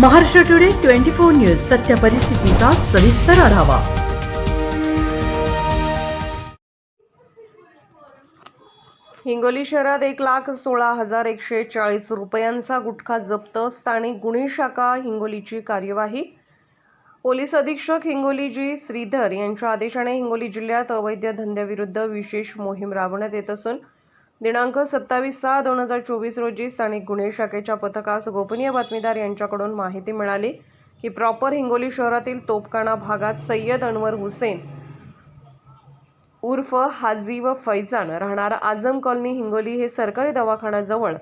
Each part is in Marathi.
Maharashtra today twenty four news सत्य परिस्थितीचा सविस्तर आढावा. हिंगोली शहरात एक लाख सोळा हजार एकशे चाळीस रुपयांचा गुटखा जप्त स्थानिक गुन्हे शाखा हिंगोलीची कार्यवाही. पोलीस अधीक्षक हिंगोली जी श्रीधर यांच्या आदेशाने हिंगोली जिल्ह्यात अवैध धंद्याविरुद्ध विशेष मोहीम राबवण्यात येत असून दिनांक सत्तावीस सहा दोन हजार चोवीस रोजी स्थानिक गुन्हे शाखेच्या पथकास गोपनीय बातमीदार यांच्याकडून माहिती मिळाली की प्रॉपर हिंगोली शहरातील तोपकाना भागात सय्यद अनवर हुसेन उर्फ हाजी व फैजान राहणारा आझम कॉलनी हिंगोली हे सरकारी दवाखान्याजवळ.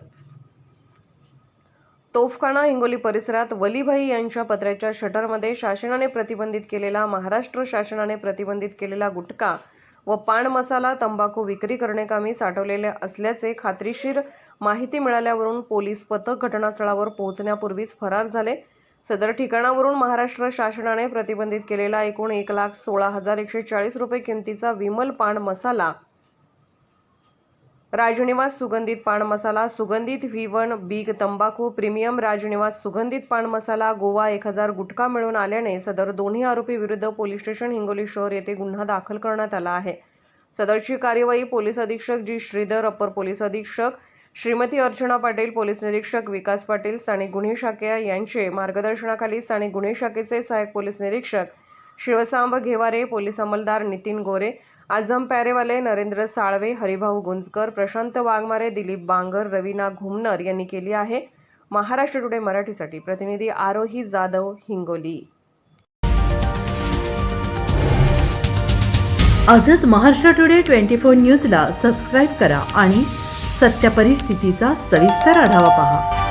तोफखाना हिंगोली परिसरात वलीभाई यांच्या पत्र्याच्या शटरमध्ये शासनाने प्रतिबंधित केलेला महाराष्ट्र शासनाने प्रतिबंधित केलेला गुटखा व पान मसाला तंबाखू विक्री करण्याकामी साठवलेले असल्याचे खात्रीशीर माहिती मिळाल्यावरून पोलीस पथक घटनास्थळावर पोहोचण्यापूर्वीच फरार झाले. सदर ठिकाणावरून महाराष्ट्र शासनाने प्रतिबंधित केलेला एकूण एक लाख सोळा हजार एकशे चाळीस रुपये किमतीचा विमल पान मसाला राजनिवास सुगंधित पान मसाला सुगंधित व्ही वन बीग तंबाखू प्रीमियम राजनिवास सुगंधित पान मसाला गोवा एक हजार गुटखा मिळून आल्याने सदर दोन्ही आरोपी विरुद्ध पोलीस स्टेशन हिंगोली शहर येथे गुन्हा दाखल करण्यात आला आहे. सदरची कार्यवाही पोलीस अधीक्षक जी. श्रीधर अप्पर पोलीस अधीक्षक श्रीमती अर्चना पाटील पोलीस निरीक्षक विकास पाटील स्थानिक गुन्हे शाखे यांचे मार्गदर्शनाखाली स्थानिक गुन्हे शाखेचे सहाय्यक पोलीस निरीक्षक शिवसांब घेवारे पोलीस अंमलदार नितीन गोरे आझम पॅरेवाले नरेंद्र साळवे हरिभाऊ गुंजकर प्रशांत वाघमारे दिलीप बांगर रवीना घुमनर यांनी केली आहे. महाराष्ट्र टुडे मराठीसाठी प्रतिनिधी आरोही जाधव हिंगोली. आजच महाराष्ट्र टुडे ट्वेंटी फोर न्यूजला सबस्क्राईब करा आणि सत्य परिस्थितीचा सविस्तर आढावा पहा.